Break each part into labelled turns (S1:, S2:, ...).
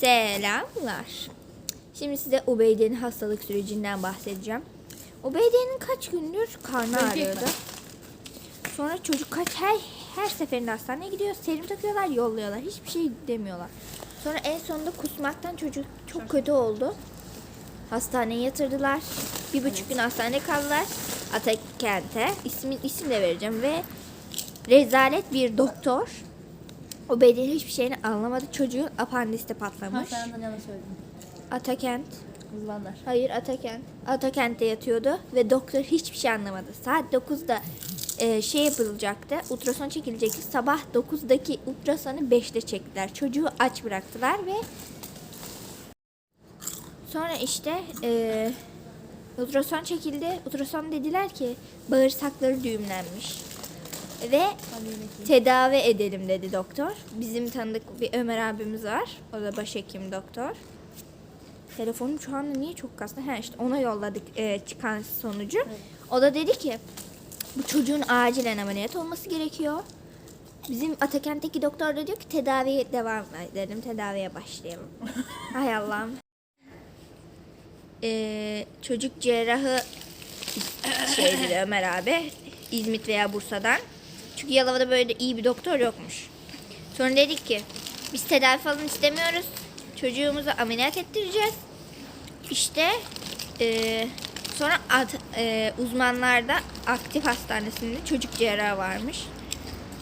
S1: Selamlar. Şimdi size Ubeyde'nin hastalık sürecinden bahsedeceğim. Ubeyde'nin kaç gündür karnı ağrıyordu. Sonra çocuk kaç her her seferinde hastaneye gidiyor. Serum takıyorlar, yolluyorlar. Hiçbir şey demiyorlar. Sonra en sonunda kusmaktan çocuk çok kötü oldu. Hastaneye yatırdılar. Bir buçuk gün hastanede kaldılar. Atakent'e. İsmi, isim de vereceğim ve rezalet bir doktor. O bedenin hiçbir şeyini anlamadı. Çocuğun apandiste patlamış.
S2: Hastaneden yalan söyledim.
S1: Atakent.
S2: Hızlanlar.
S1: Hayır Atakent. Atakent'te yatıyordu ve doktor hiçbir şey anlamadı. Saat 9'da e, şey yapılacaktı. Ultrason çekilecekti. Sabah 9'daki ultrasonu 5'te çektiler. Çocuğu aç bıraktılar ve sonra işte e, ultrason çekildi. Ultrason dediler ki bağırsakları düğümlenmiş. Ve tedavi edelim dedi doktor. Bizim tanıdık bir Ömer abimiz var. O da başhekim doktor. Telefonum şu anda niye çok kastı? Ha işte ona yolladık e, çıkan sonucu. O da dedi ki bu çocuğun acilen ameliyat olması gerekiyor. Bizim Atakent'teki doktor da diyor ki tedaviye devam edelim, tedaviye başlayalım. Hay Allah'ım. Ee, çocuk cerrahı şey dedi Ömer abi. İzmit veya Bursa'dan. Çünkü Yalova'da böyle iyi bir doktor yokmuş. Sonra dedik ki biz tedavi falan istemiyoruz. Çocuğumuzu ameliyat ettireceğiz. İşte eee, sonra ad- eee, uzmanlarda aktif hastanesinde çocuk cerrahı varmış.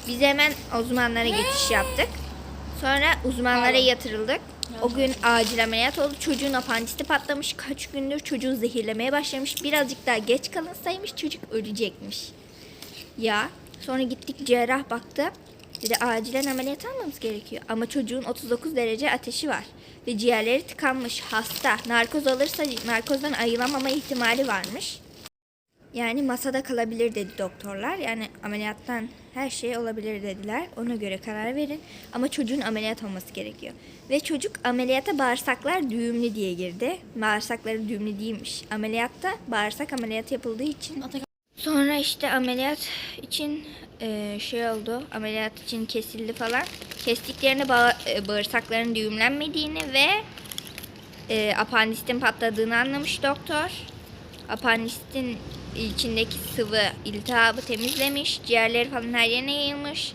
S1: Biz hemen uzmanlara geçiş yaptık. Sonra uzmanlara yatırıldık. O gün acil ameliyat oldu. Çocuğun apandisti patlamış. Kaç gündür çocuğu zehirlemeye başlamış. Birazcık daha geç kalınsaymış çocuk ölecekmiş. Ya sonra gittik cerrah baktı. Dedi acilen ameliyat almamız gerekiyor. Ama çocuğun 39 derece ateşi var. Ve ciğerleri tıkanmış. Hasta. Narkoz alırsa narkozdan ayılamama ihtimali varmış. Yani masada kalabilir dedi doktorlar. Yani ameliyattan her şey olabilir dediler. Ona göre karar verin. Ama çocuğun ameliyat olması gerekiyor. Ve çocuk ameliyata bağırsaklar düğümlü diye girdi. Bağırsakları düğümlü değilmiş. Ameliyatta bağırsak ameliyatı yapıldığı için Sonra işte ameliyat için e, şey oldu. Ameliyat için kesildi falan. Kestiklerinde ba- e, bağırsakların düğümlenmediğini ve e, apandistin patladığını anlamış doktor. Apandistin içindeki sıvı iltihabı temizlemiş. Ciğerleri falan her yerine yayılmış.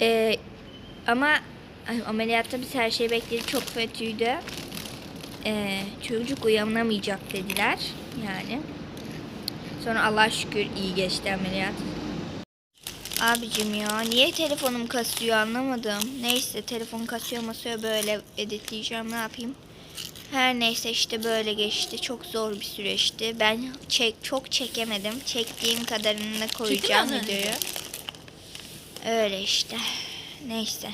S1: E, ama ameliyatta biz her şeyi bekledik. Çok kötüydü. E, çocuk uyanamayacak dediler. Yani. Sonra Allah şükür iyi geçti ameliyat. Abicim ya niye telefonum kasıyor anlamadım. Neyse telefon kasıyor masaya böyle editleyeceğim ne yapayım. Her neyse işte böyle geçti. Çok zor bir süreçti. Ben çek çok çekemedim. Çektiğim kadarını da koyacağım videoyu. Öyle işte. Neyse.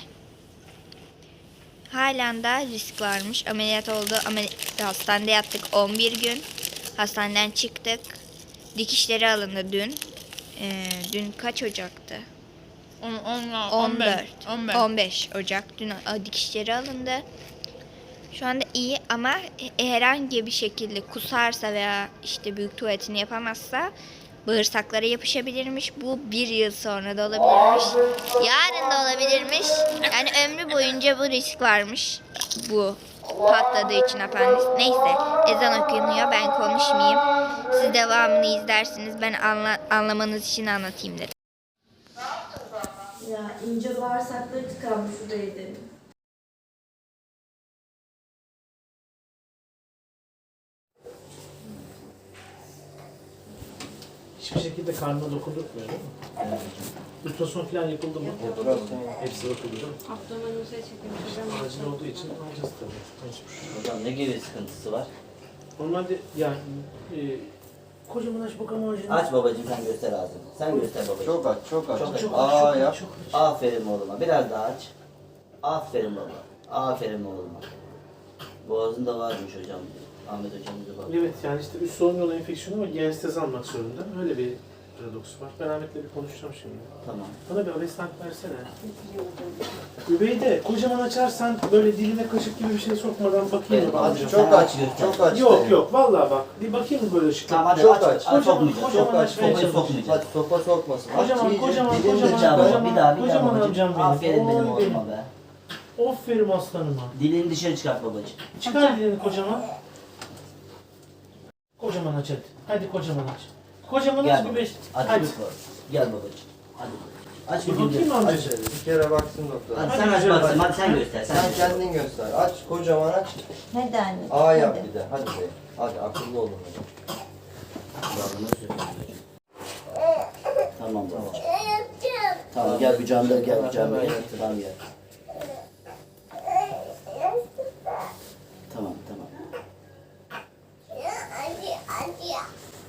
S1: Halen da risk varmış. Ameliyat oldu. Ameli- hastanede yattık 11 gün. Hastaneden çıktık. Dikişleri alındı dün. Ee, dün kaç Ocak'tı? 14.
S2: 15.
S1: 15 Ocak. Dün dikişleri alındı. Şu anda iyi ama herhangi bir şekilde kusarsa veya işte büyük tuvaletini yapamazsa bağırsaklara yapışabilirmiş. Bu bir yıl sonra da olabilirmiş. Yarın da olabilirmiş. Yani ömrü boyunca bu risk varmış. Bu patladığı için apandis. Neyse ezan okunuyor ben konuşmayayım. Siz devamını izlersiniz. Ben anla, anlamanız için anlatayım dedim.
S3: Ya ince bağırsakları tıkanmış şuradaydı.
S4: Hiçbir şekilde karnına dokundurtmuyor değil mi? Ultrason falan yapıldı mı? Hepsi bakıldı değil mi?
S2: Abdominimize çekilmiş hocam.
S4: Acil olduğu için alacağız tabii. Mecbur.
S5: Hocam ne gibi sıkıntısı var?
S4: Normalde yani e, kocaman aç bakalım ağacını.
S5: Aç babacığım sen göster ağzını. Sen göster babacığım.
S6: Çok aç, çok aç.
S4: Çok, çok aç,
S6: Aa
S4: çok aç, çok aç.
S5: Aferin oğluma. Biraz daha aç. Aferin baba. Aferin oğluma. Boğazında varmış hocam. Ahmet hocamıza bak.
S4: Evet yani işte üst solunum yolu enfeksiyonu var. Genestezi almak zorunda. Öyle bir paradoks var. Ben Ahmet'le bir konuşacağım şimdi.
S5: Tamam.
S4: Bana bir avestant versene. Übeyde kocaman açarsan böyle diline kaşık gibi bir şey sokmadan bakayım mı
S5: Evet?
S6: Çok
S5: Sen
S6: aç,
S5: aç göster.
S6: çok aç.
S4: Yok yok vallahi bak. Bir bakayım mı böyle ışıkla?
S5: Tamam hadi
S6: Çok
S5: aç.
S6: aç.
S5: aç.
S4: Kocaman-
S5: sokmayacağız.
S4: kocaman
S5: Çok aç.
S4: açmaya
S5: Sopayı
S4: çalış.
S5: sokmayacağız.
S6: Hadi sopa sokmasın. Aç
S4: Kocaman,
S6: iyice,
S4: kocaman,
S6: dilin de
S4: kocaman,
S6: çıkar.
S4: kocaman.
S5: bir daha bir
S4: kocaman
S5: daha
S4: amcam
S5: babacığım.
S4: benim.
S5: Aferin benim
S4: Oy
S5: oğluma be.
S4: Aferin aslanıma.
S5: Dilini dışarı çıkart babacığım.
S4: Çıkar dilini kocaman. Kocaman aç hadi. Hadi kocaman aç. Kocaman aç
S5: Gel
S4: bir beş.
S5: babacığım. Hadi.
S4: Hadi.
S5: lütfen. Gel babacığım. Hadi. Aç
S4: Bir
S5: bakayım.
S4: mı
S5: Aç.
S4: amcacığım?
S6: Bir kere baksın doktor.
S5: Hadi
S4: Hadi
S5: sen aç
S4: güzel
S5: baksın.
S4: bak.
S5: Hadi sen göster. Sen,
S6: Sen
S5: göster.
S6: kendin göster. Aç, kocaman aç.
S2: Hadi anne.
S6: A yap bir de. Hadi be. Hadi akıllı olun.
S5: Yavrumu sürtün. Tamam tamam. Tamam gel kucağımda gel kucağımda gel. Tamam gel. Tamam tamam.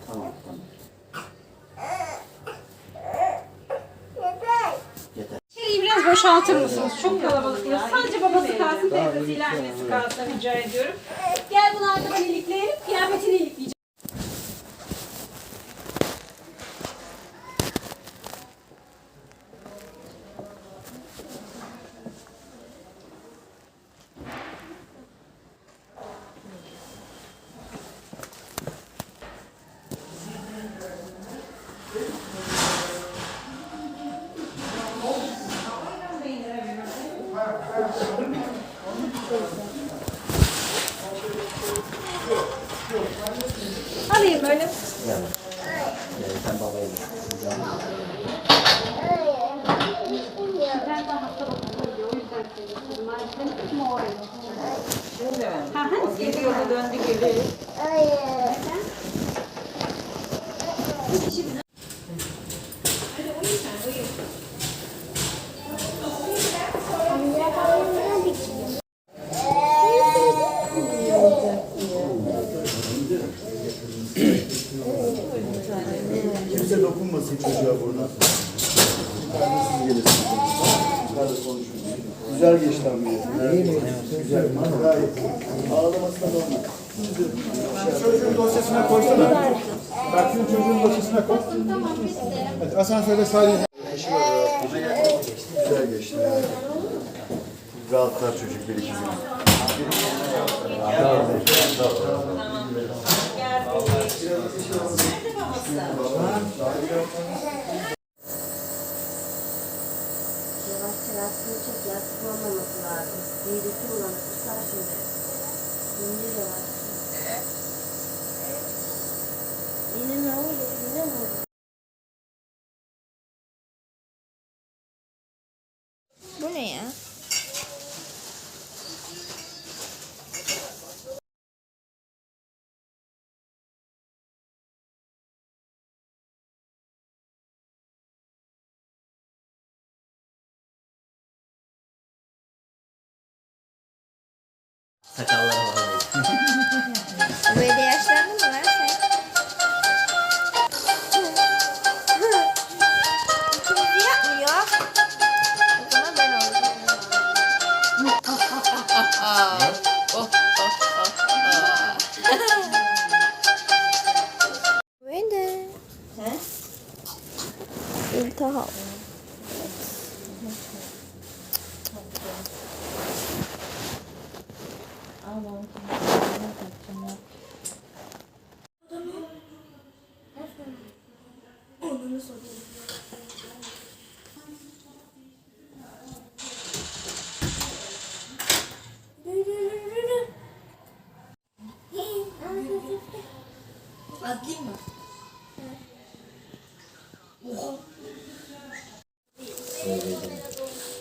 S5: Tamam tamam. Yeter.
S7: İçeriği biraz boşaltır mısınız? Çok kalabalık burası. Sadece babası kalsın, teyzesiyle annesi kalsın rica ediyorum. Gel bunu arkadan ilikleyelim, kıyafetini ilikleyeceğim. Alayım böyle.
S5: Gel. Gel sen babaya gel. Kucağıma.
S7: Geliyordu döndü geri.
S8: Kimse dokunmasın çocuğa burada. Yukarıda siz gelirsiniz. Yukarıda konuşuruz. Güzel geçti ameliyat. İyi mi? Güzel. Gayet. Ağlaması da normal.
S9: Çocuğun dosyasına koysana. Bak şunu çocuğun dosyasına koy. Hadi asansörde sadece.
S8: Güzel geçti. Rahatlar çocuk bir iki gün.
S3: Yavaş
S1: Needed to run
S5: Sakallara bak.
S1: Bu evde yaşlandın
S2: Allah'ım. Ne takacağım ya?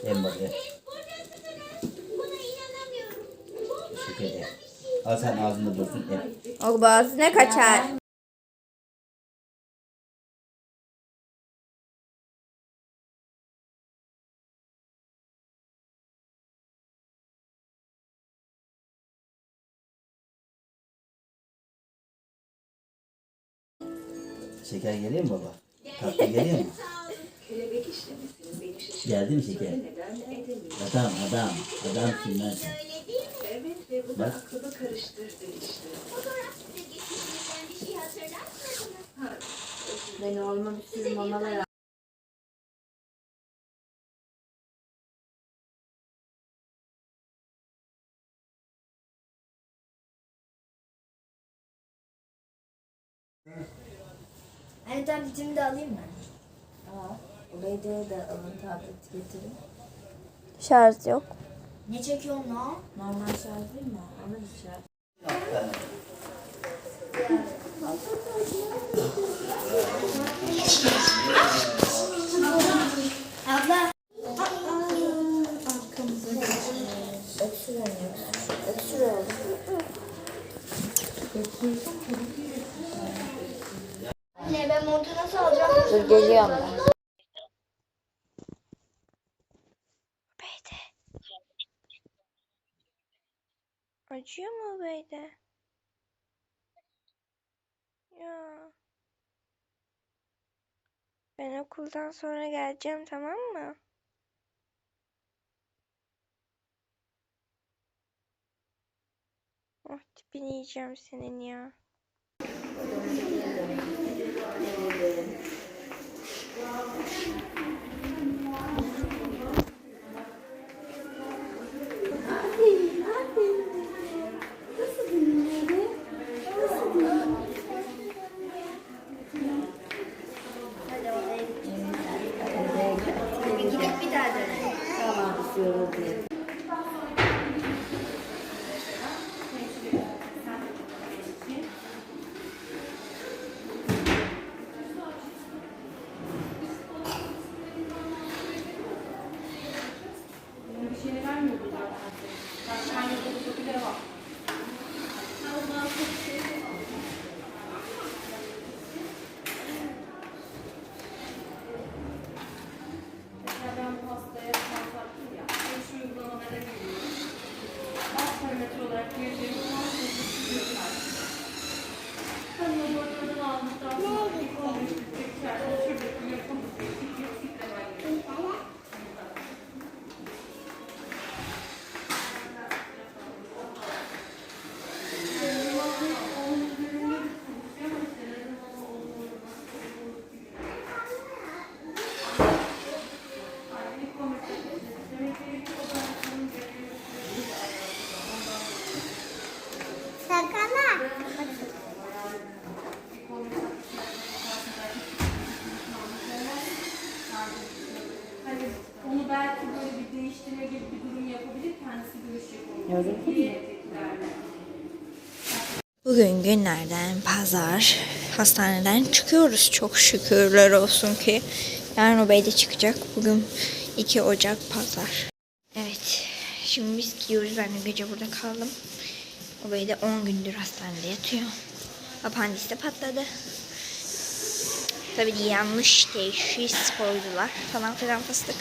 S5: En babaya. Teşekkür Al sen ağzında dursun. Em.
S1: O boğazına kaçar.
S5: Şeker geliyor mu baba? Tatlı geliyor mu? Geldi mi şeker? Adam, adam, adamsın lan sen. Bak.
S3: Ben oğluma bir sürü mamalar aldım. Anne tabletimi de alayım mı? Aa, oraya da da alın tablet getirin.
S1: Şarj yok. Ne çekiyorsun lan?
S2: Normal şarj değil mi? Alır şarj.
S1: Abla. Acıyor mu Beyde? Ya. Ben okuldan sonra geleceğim tamam mı? Oh tipini yiyeceğim senin ya.
S7: Thank you.
S1: Bugün günlerden pazar. Hastaneden çıkıyoruz çok şükürler olsun ki. Yarın o beyde çıkacak. Bugün 2 Ocak pazar. Evet. Şimdi biz gidiyoruz. Ben de gece burada kaldım. O bey de 10 gündür hastanede yatıyor. Apandis de patladı. Tabii yanlış teşhis koydular falan filan fıstık.